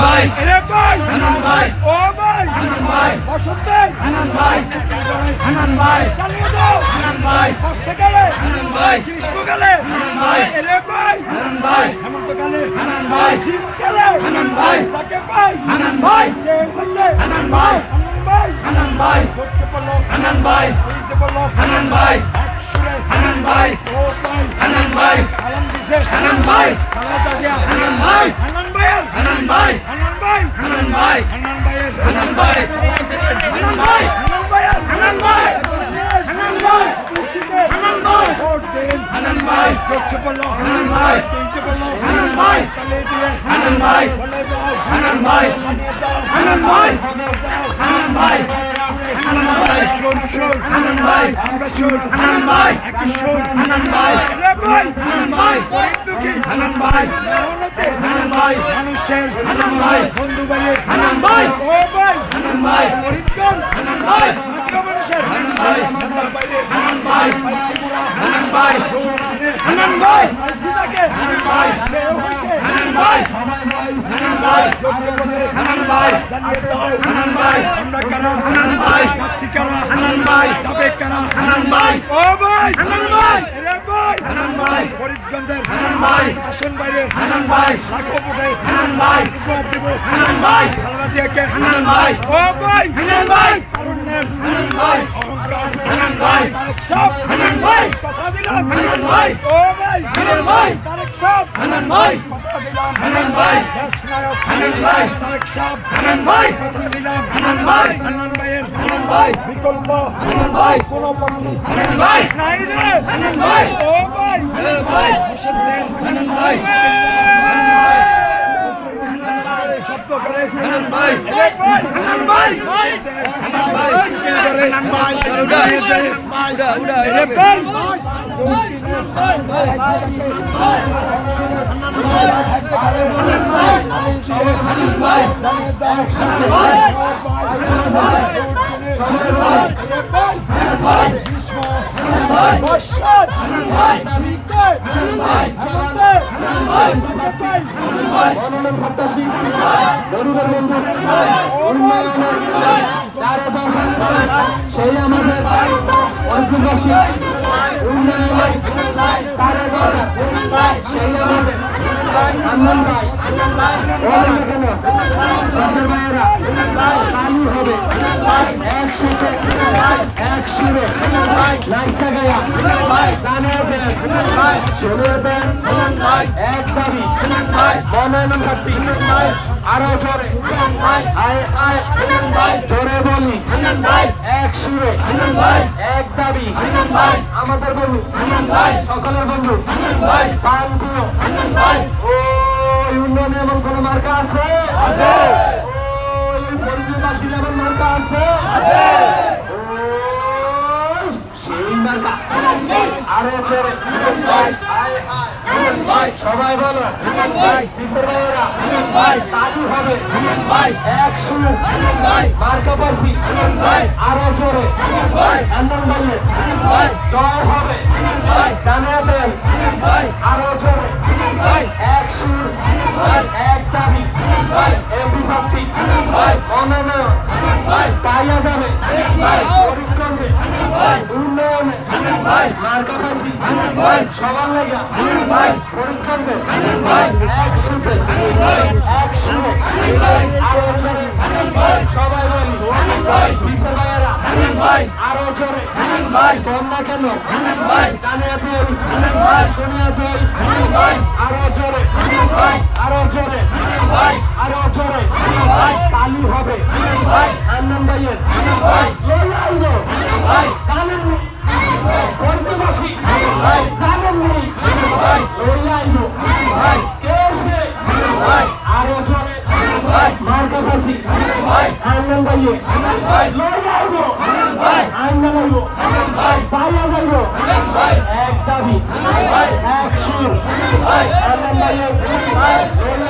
ভাই ভাই হানান ভাই ও ভাই হানান ভাই বসন্তের হানান ভাই হানান ভাই চালিয়ে দাও হানান ভাই বর্ষাকালে হানান ভাই গ্রীষ্মকালে হানান ভাই এরে ভাই হানান ভাই হেমন্তকালে হানান ভাই শীতকালে হানান ভাই তাকে ভাই হানান ভাই সে হচ্ছে হানান ভাই হানান ভাই হানান ভাই হানান ভাই হানান ভাই হানান ভাই হানান ভাই সালাম দিছে ভাই। হানান ভাই। হানান ভাই। হানান ভাই হানান ভাই হানান ভাই হানান ভাই খুশিতে হানান ভাই ভোট দিন হানান ভাই করতে পারল হানান ভাই চলতে পারল হানান ভাই চালিয়ে দিয়ে হানান ভাই বলে দাও হানান ভাই বানিয়ে দাও হানান ভাই বানিয়ে দাও হানান ভাই। হানান ভাই হানান ভাই হানান ভাই হানান ভাই রে ভাই হানান ভাই হানান ভাই ভাই মানুষের হানান ভাই বন্ধু ভাইয়ের হানান ভাই ও ভাই হানান ভাই হানান ভাই মানুষের হানান ভাই নেতার বাইরে হানান ভাই হানান ভাই হানান ভাই আইসিটাকে হানান ভাই হানান ভাই সবাই ভাই হানান ভাই হানান ভাই জানিয়ে দাও হানান ভাই আমরা কারা হানান ভাই যাচ্ছি কারা হানান ভাই যাবে কারা হানান ভাই ও ভাই হানান ভাই রে ভাই হানান ভাই ফরিদগঞ্জের হানান ভাই আসন বাইরে হানান ভাই লাখো ফুটে হানান ভাই দিব হানান ভাই খালেদা হানান ভাই ও ভাই হানান ভাই তারুণ্যের হানান ভাই হানান ভাই তারেক সাহেব হানান ভাই কথা দিলাম হানান ভাই ও ভাই হানান ভাই তারেক সাহেব হানান ভাই কথা দিলাম হানান ভাই দেশ নায়ক হানান ভাই তারেক সাহেব হানান ভাই কথা দিলাম হানান ভাই হানান ভাইয়ের হানান ভাই বিকল্প হানান ভাই কোন পক্ষী হানান ভাই নাই রে হানান ভাই ও ভাই হানান ভাই বসন্তের হানান ভাই করে হানান ভাই। ভাই হানান ভাই হানান ভাই হানান ভাই উড়া, উড়া, উড়া, এ ভাই। মনোনয়ন প্রত্যাশী গরিবের বন্ধু উন্নয়নের সেই আমাদের ঐতিহাসিক উন্নয়নের তারা দরকার। ভাই আরও জোরে আয় আয় জোরে বলি এক সুরে এক দাবি। আমাদের বন্ধু সকলের বন্ধু পানগুলো ওই উন্নয়নে জোরে সবাই বলো কিসের ভাইয়েরা তালি হবে এক সুর, মার্কা পাইছি আরও জোরে। আনন্দ ভাইয়ে জয় হবে। জানিয়ে দেন, আরও জোরে। এক সুর, এক দাবি। এমপি প্রার্থী মনোনয়ন পাইয়া যাবে ফরিদগঞ্জে উন্নয়নে মার্কা পাইছি সবার লেগা ফরিদগঞ্জে এক সুরে এক সুরে আরও জোরে সবাই বলি বিশের ভাইয়েরা আরও জোরে কম না কেন জানিয়ে দেন শুনিয়ে দেন আরও জোরে আরও জোরে আরও জোরে তালি হবে আনন্দ ভাইয়ের লই আইলো জানেন নি পঞ্চবাসী জানেন নি লই আইলো কে সে আরও জোরে আনন্দ ভাইয়ে লই আইলো আনন্দ ভাইবো পাইয়া যাইব এক দাবি এক সুর আনন্দ ভাইয়ে লই আইলো জনদাবি মার্কা পাশি আনন্দ ভাইয়ে ফরিদগঞ্জে সবার দাবি আনন্দ ভাইয়ে মার্কা পাশি ফরিদগঞ্জবাসী আনন্দ ভাইয়ের দরকার আছে ভাই কিসের ভাইয়েরা হান্নান ভাই তাই হবে এক দাবি মার্কাবাসী হান্নান ভাই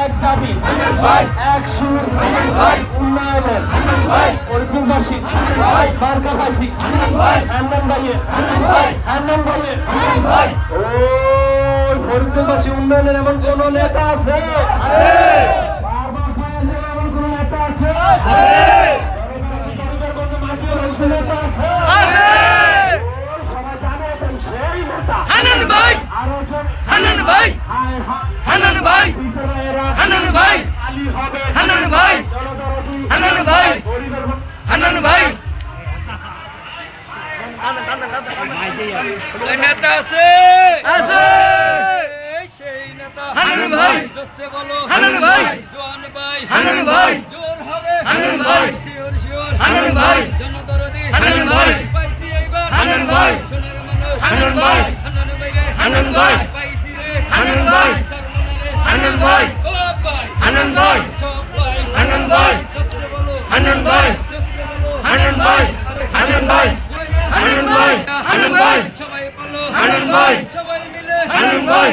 এক দাবি এক সুর উন্নয়নের ফরিদপুরবাসী বারকা পাইছি হ্যান্ডাম ভাইয়ের হ্যান্ডাম ভাইয়ের ও ফরিদপুরবাসী উন্নয়নের এমন কোন নেতা আছে হান্নান ভাই জোসে বলো হান্নান ভাই জোয়ান ভাই হান্নান ভাই জোর হবে হান্নান ভাই শিওর শিওর হান্নান ভাই জনদরদি হান্নান ভাই পাইছি এইবার হান্নান ভাই সোনার মানুষ হান্নান ভাই হান্নান ভাই রে হান্নান ভাই পাইছি রে হান্নান ভাই জাগমনে ভাই ও ভাই হান্নান ভাই সব ভাই হান্নান ভাই জোসে বলো হান্নান ভাই জোসে বলো হান্নান ভাই হান্নান ভাই হান্নান ভাই হান্নান ভাই সবাই বলো হান্নান ভাই সবাই মিলে হান্নান ভাই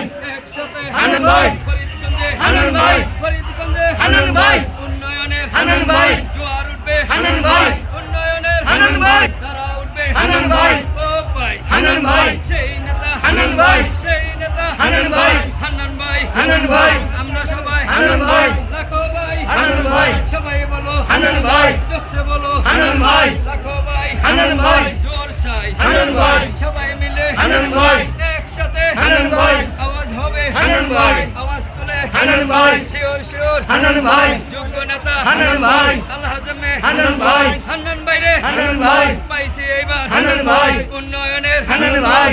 একসাথে ভাই ফরিদগঞ্জে হান্নান ভাই ফরিদগঞ্জে হান্নান ভাই উন্নয়নের হান্নান ভাই জোয়ার উঠবে হান্নান ভাই উন্নয়নের হান্নান ভাই ধারা উঠবে হান্নান ভাই ও ভাই হান্নান ভাই সেই নেতা হান্নান ভাই সেই নেতা হান্নান ভাই হান্নান ভাই হান্নান ভাই আমরা সবাই হান্নান ভাই লাখো ভাই হান্নান ভাই সবাই বলো হান্নান ভাই জোসে বলো হান্নান ভাই লাখো ভাই হান্নান ভাই জোর সাই হান্নান ভাই সবাই ভাই। যোগ্য নেতা। হান্নান ভাই। আল্লাহ হাজমে হান্নান ভাই। হান্নান বাইরে হান্নান ভাই। পাইছি এইবার। হান্নান ভাই। উন্নয়নের হান্নান ভাই।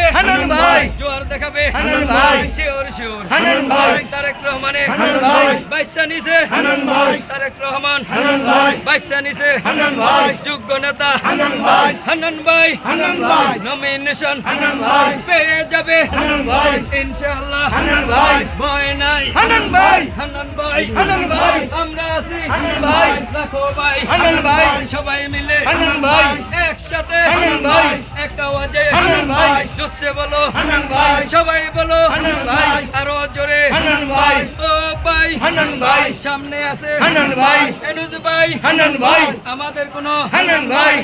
বাইরে হান্নান ভাই জোয়ার দেখাবে হান্নান ভাই শিওর শিওর হান্নান ভাই তারেক রহমানে হান্নান ভাই বাইসা নিছে হান্নান ভাই তারেক রহমান হান্নান ভাই বাইসা নিছে হান্নান ভাই যোগ্য নেতা হান্নান ভাই হান্নান ভাই হান্নান ভাই নমিনেশন হান্নান ভাই পেয়ে যাবে হান্নান ভাই ইনশাআল্লাহ হান্নান ভাই ভয় নাই হান্নান ভাই হান্নান ভাই হান্নান ভাই আমরা আছি হান্নান ভাই লাখো ভাই হান্নান ভাই সবাই মিলে হান্নান ভাই একসাথে হান্নান ভাই এক আওয়াজে হান্নান ভাই জোসে বলো। হানান ভাই। সবাই বলো। হানান ভাই। আরও জোরে। হানান ভাই। ও ভাই। হানান ভাই। সামনে আছে। হানান ভাই। এনুজ ভাই। হানান ভাই। আমাদের কোনো হানান ভাই।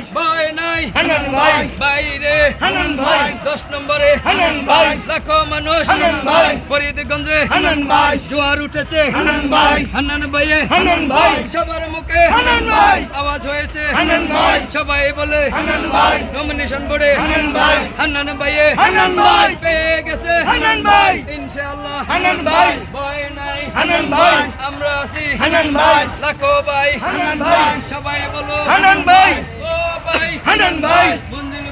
হান্নান ভাই বাইরে হান্নান ভাই দশ নম্বরে হান্নান ভাই লাখো মানুষ হান্নান ভাই ফরিদগঞ্জে হান্নান ভাই জোয়ার উঠেছে হান্নান ভাই হান্নান ভাইয়ে হান্নান ভাই সবার মুখে হান্নান ভাই আওয়াজ হয়েছে হান্নান ভাই সবাই বলে হান্নান ভাই নমিনেশন বোর্ডে হান্নান ভাই হান্নান ভাইয়ে হান্নান ভাই পেয়ে গেছে হান্নান ভাই ইনশাআল্লাহ হান্নান ভাই ভয় নাই হান্নান ভাই আমরা আছি হান্নান ভাই লাখো ভাই হান্নান ভাই সবাই বলো হান্নান ভাই ও ভাই হান্নান ভাই মঞ্জিল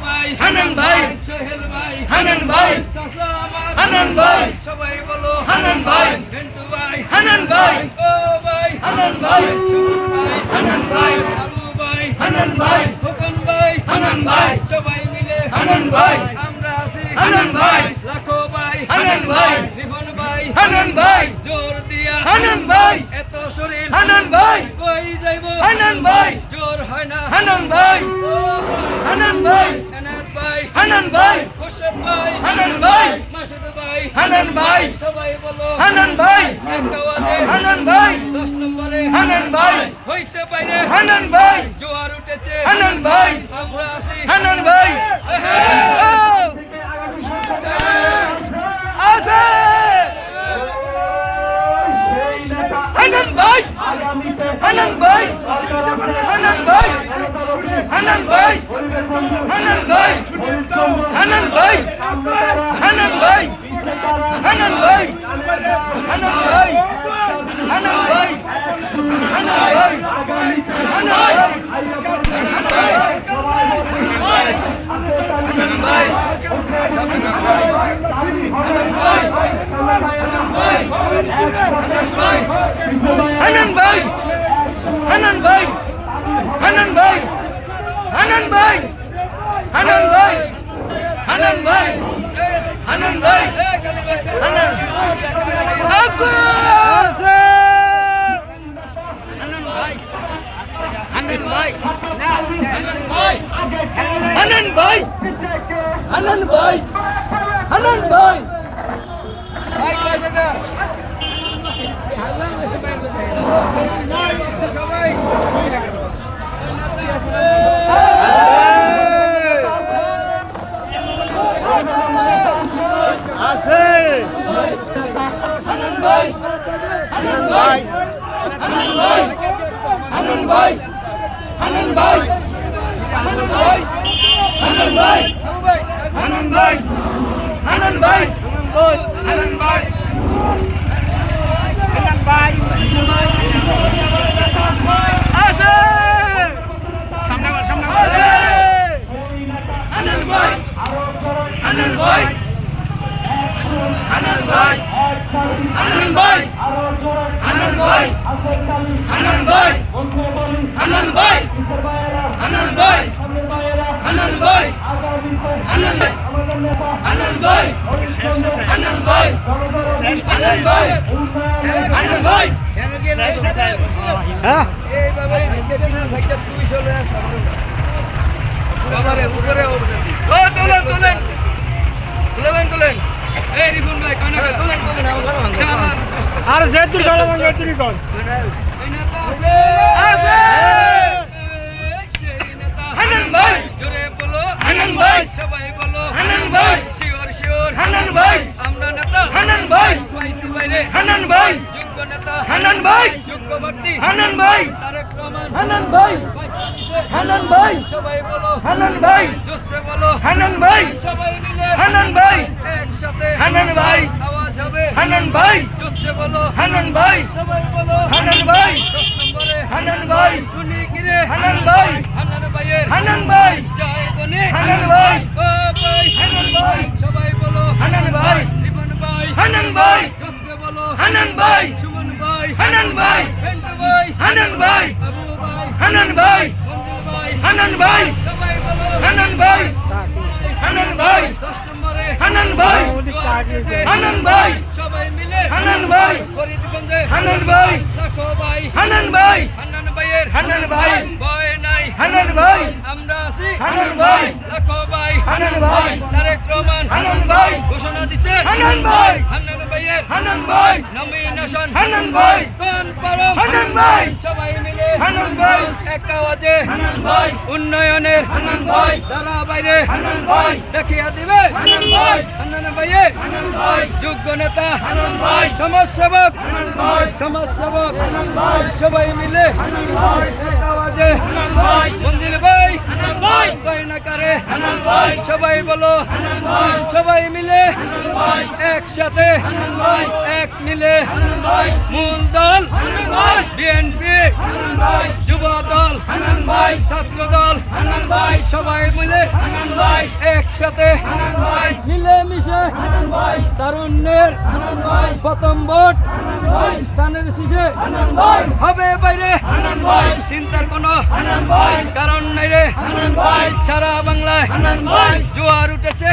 ভাই সোহেল ভাই হান্নান ভাই চাচা আমার হান্নান ভাই সবাই বলো হান্নান ভাই ভেন্টু ভাই হান্নান ভাই ও ভাই হান্নান ভাই সুমন ভাই হান্নান ভাই আলু ভাই খোকন ভাই সবাই মিলে হান্নান ভাই আমরা আছি হান্নান ভাই লাখো ভাই হান্নান ভাই রিফন ভাই হান্নান ভাই জোর দিয়া হান্নান ভাই এত শরীর হান্নান ভাই কই যাইব হান্নান ভাই জোর হয় না হান্নান ভাই ভাই। হানান ভাই। হানান ভাই। হোসেন ভাই। হানান ভাই। মাসুদ ভাই। হানান ভাই। সবাই বলো। হানান ভাই। হানান ভাই। 10 নম্বরে। হানান ভাই। হইছে বাইরে। হানান ভাই। জোয়ার উঠেছে। হানান ভাই। আমরা আছি। হানান ভাই। আগামী আছে হান্নান ভাই হান্নান ভাই হান্নান ভাই হান্নান ভাই হান্নান ভাই হান্নান ভাই হান্নান ভাই হান্নান ভাই হান্নান ভাই হান্নান হানন ভাই হানন ভাই হানন হানন ভাই হানন ভাই হানন ভাই হানন ভাই হানন ভাই হানন ভাই आनंदबाई आनंदबाई आनंदबाई आनंदबाई Anand bhai Anand bhai Anand bhai Hannan ভাই হানান ভাই হানান ভাই হানান ভাই হ্যাঁ এইভাবে ভাইটা তুই চলে আস বাবারে উপরে তোলেন তোলেন সুলেমান তোলেন এই রিফুন ভাই কয়না তোলেন তোলেন আমার আর গলা তুই কোন হানান ভাই সবাই বলো হানান ভাই শিওর শিওর হানান ভাই আমরা নেতা হানান ভাই পাইছি বাইরে হানান ভাই যোগ্য নেতা হানান ভাই যোগ্য ভর্তি হানান ভাই তারেক রহমান হানান ভাই হানান ভাই সবাই বলো হানান ভাই জোসে বলো হানান ভাই সবাই মিলে হানান ভাই একসাথে হানান ভাই আওয়াজ হবে হানান ভাই জোসে বলো হানান ভাই সবাই বলো হানান ভাই দশ নম্বরে হানান ভাই চুনি কিরে হানান ভাই হানান ভাইয়ের হানান ভাই জয় গনে হানান ভাই ও ভাই হানান ভাই সবাই বলো হানান ভাই রিপন ভাই হানান ভাই জোসে বলো হানান ভাই সুমন ভাই হানান ভাই ভেন্টু ভাই হানান ভাই আবু ভাই হানান ভাই হানান ভাই সবাই বলো হানান ভাই হানান ভাই দশ নম্বরে হানান ভাই হানান ভাই সবাই হানান ভাই ফরিদগঞ্জে হানান ভাই রাখো ভাই হানান ভাই ভাইয়ের হানান ভাই ভয় নাই হানান ভাই আমরা আছি হানান ভাই রাখো ভাই হানান ভাই তারেক রহমান হানান ভাই ঘোষণা দিচ্ছে হানান ভাই হান্নান ভাইয়ের হানান ভাই নমিনেশন হানান ভাই কোন পারম হানান ভাই সবাই মিলে হানান ভাই এক আওয়াজে হানান ভাই উন্নয়নের হানান ভাই দ্বারা বাইরে হানান ভাই দেখিয়া দিবে হানান ভাই যোগ্য নেতা সমাজ সেবক সবাই মিলে আওয়াজে ভাই ভাই না করে সবাই বলো সবাই মিলে একসাথে এক মিলে মূল দল বিএনপি যুব দল ছাত্র দল সবাই মিলে একসাথে মিলে মিশে তারুণ্যের প্রথম ভোট ধানের শীষে হবে বাইরে। চিন্তার কোনো কারণ নেই রে। সারা বাংলায় জোয়ার উঠেছে।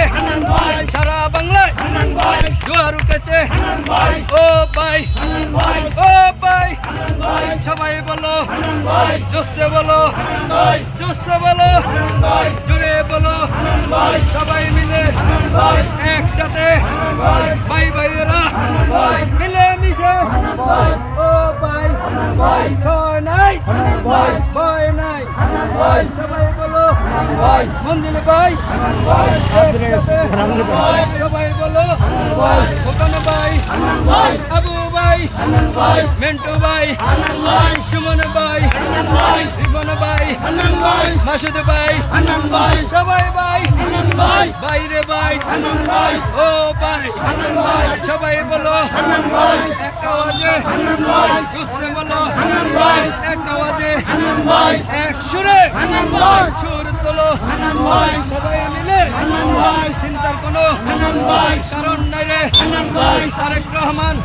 সারা বাংলায় জোয়ার উঠেছে। ও ভাই ও ভাই, সবাই বলো জোসে বলো জোসে বলো জুড়ে সবাই মিলে একসাথে, ভাই ভাইয়েরা মিলে মিশে ও ভাই ছয় নাই ভয় নাই সবাই বলো মন্দির ভাই সবাই বলো ওখানে ভাই আবু ভাই মেন্টু ভাই, সুমন ভাই মাসুদ ভাই হানান ভাই সবাই ভাই হানান ভাই বাইরে ভাই হানান ভাই ও ভাই হানান ভাই সবাই বলো হানান ভাই এক আওয়াজে হানান ভাই জুসে বলো হানান ভাই এক আওয়াজে হানান ভাই এক সুরে হানান ভাই সুর তোলো হানান ভাই সবাই মিলে হানান ভাই চিন্তার কোনো হানান ভাই কারণ নাই রে হানান ভাই তারেক রহমান